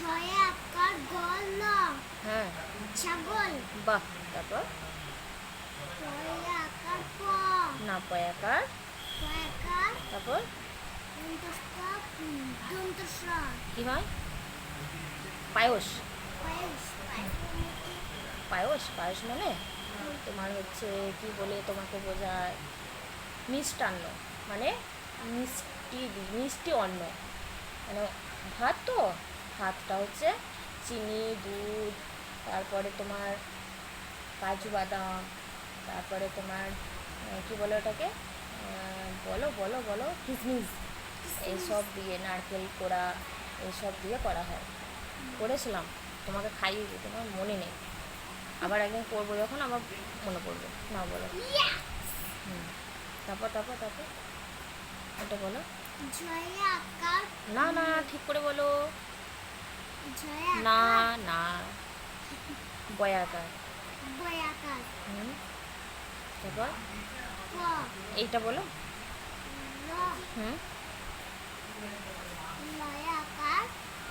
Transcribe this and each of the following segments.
ছয়ে আকার গল। হ্যাঁ। ছাগল। বাহ তারপর? পয়ে আকার প না পয়াকার পয়ে আকার তারপর? কি হয়? পায়েস। পায়স পায়স মানে? তোমার হচ্ছে কি বলে তোমাকে বোঝায়? মিষ্টান্ন। মানে মিষ্টি মিষ্টি অন্ন। মানে ভাত তো? ভাতটা হচ্ছে চিনি দুধ তারপরে তোমার কাজু বাদাম তারপরে তোমার কি বলে ওটাকে? বলো বলো বলো কিশমিশ এইসব দিয়ে নারকেল কোড়া এইসব দিয়ে করা হয়। করেছিলাম। তোমাকে খাইয়েছি তোমার মনে নেই। আবার একদিন করব যখন আবার মনে পড়বে। না বলো। হুম। তারপর তারপর তারপর। ওটা বলো। না না ঠিক করে বলো। না না। বয়াকার। বয়ে আকার হুম? তারপর? এইটা বলো। হুম?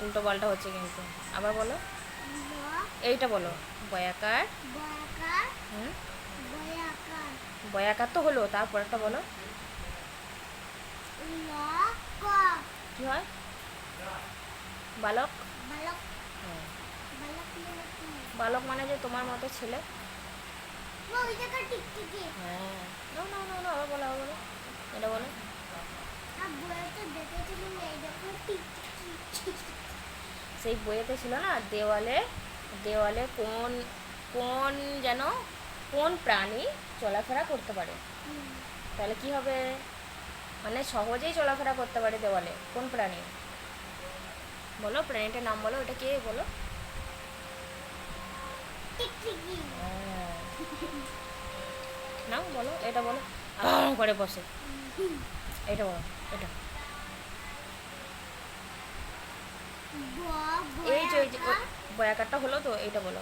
উল্টো পাল্টা হচ্ছে কিন্তু। আবার বলো। এইটা বলো। বয়াকার। হুম? বয়াকার। তো হলো। তারপর একটা বলো। কি হয়? বালক। বালক। হ্যাঁ। মানে বালক মানে যে তোমার মতো ছেলে? হ্যাঁ। না না না বলো বলো এটা বলো। সেই বইয়েতে ছিল না দেওয়ালে দেওয়ালে কোন কোন যেন কোন প্রাণী চলাফেরা করতে পারে? তাহলে কি হবে? মানে সহজেই চলাফেরা করতে পারে দেওয়ালে কোন প্রাণী? বলো প্রাণীটার নাম বলো ওটা কে বলো। নাম বলো এটা বলো। করে বসে। এটা বলো এটা। এই যে বয়াকারটা হলো তো এইটা বলো।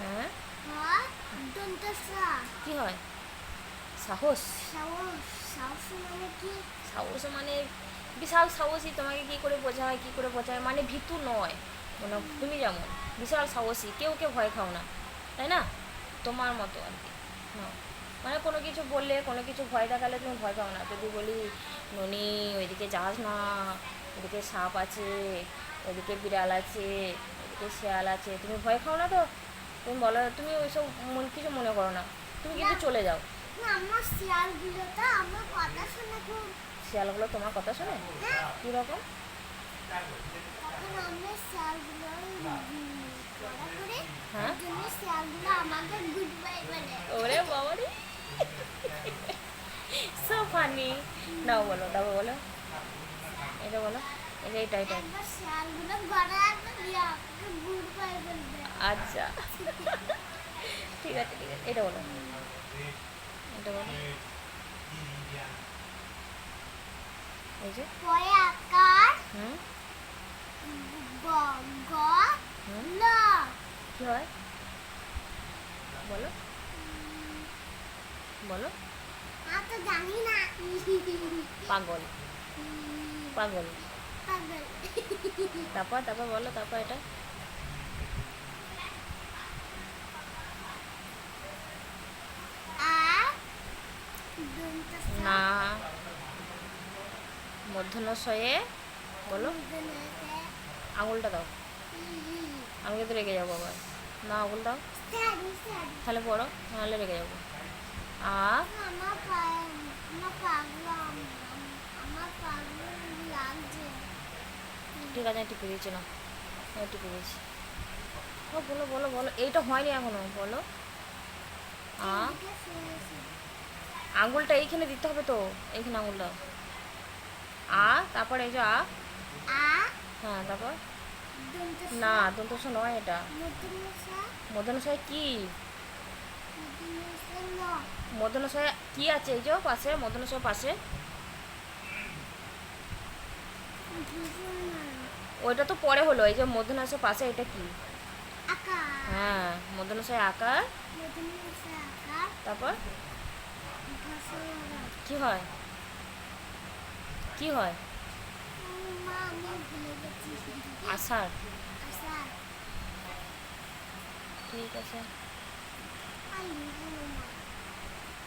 হ্যাঁ। কি হয়? সাহস। সাহস। সাহস মানে কি? সাহস মানে বিশাল সাহসী তোমাকে কি করে বোঝায় কি করে বোঝায়? মানে ভীতু নয়। মানে তুমি যেমন বিশাল সাহসী কেউ কেউ ভয় খাও না তাই না? তোমার মতো আর কি। মানে কোনো কিছু বললে কোনো কিছু ভয় দেখালে তুমি ভয় পাও না। যদি বলি ননি ওইদিকে যাস না ওইদিকে সাপ আছে ওইদিকে বিড়াল আছে ওইদিকে শেয়াল আছে। তুমি ভয় খাও না তো? তুমি বলো তুমি ওইসব মন কিছু মনে করো না। তুমি কিন্তু চলে যাও। শিয়ালগুলো তো আমার কথা শোনে খুব শিয়ালগুলো তোমার কথা শোনে? গুড বাই ওরে বাবা রে। সো ফানি নাও বলো দাও বলো। এটা বলো। এটা এটা এটা। আচ্ছা। ঠিক আছে ঠিক আছে। এটা বলো। এটা বলো। এই যে। আকার? হুম। গ গ হুম। ল কী হয়? বলো। বলো। তো জানি না। পাগল। পাগল। পাগল। তারপর তারপর বলো তারপর এটা আ দন্ত না শয়ে বলো। আঙুলটা দাও। আমি কিন্তু রেগে যাব আবার। না আঙুল দাও। তাহলে পড়ো, নাহলে রেগে যাব। ঠিক আছে, টিপে দিচ্ছি না টিপে দিচ্ছি ও, বলো বলো বলো। এইটা হয়নি এখনও, বলো। আঙুলটা এইখানে দিতে হবে তো। এইখানে আঙুল দাও। আ তারপর এই যে আ। হ্যাঁ তারপর? না দন্তস নয় এটা। মধ্যাহ্নশয় কি? ন। কি আছে এই যে পাশে? মধ্যাহ্নশয় পাশে? ওইটা তো পরে হলো এই যে মধ্যাহ্নশয় পাশে এটা কি? হ্যাঁ মধ্যাহ্নশয় আকার। তারপর? কি হয়? কি হয়? আষাঢ়। ঠিক আছে।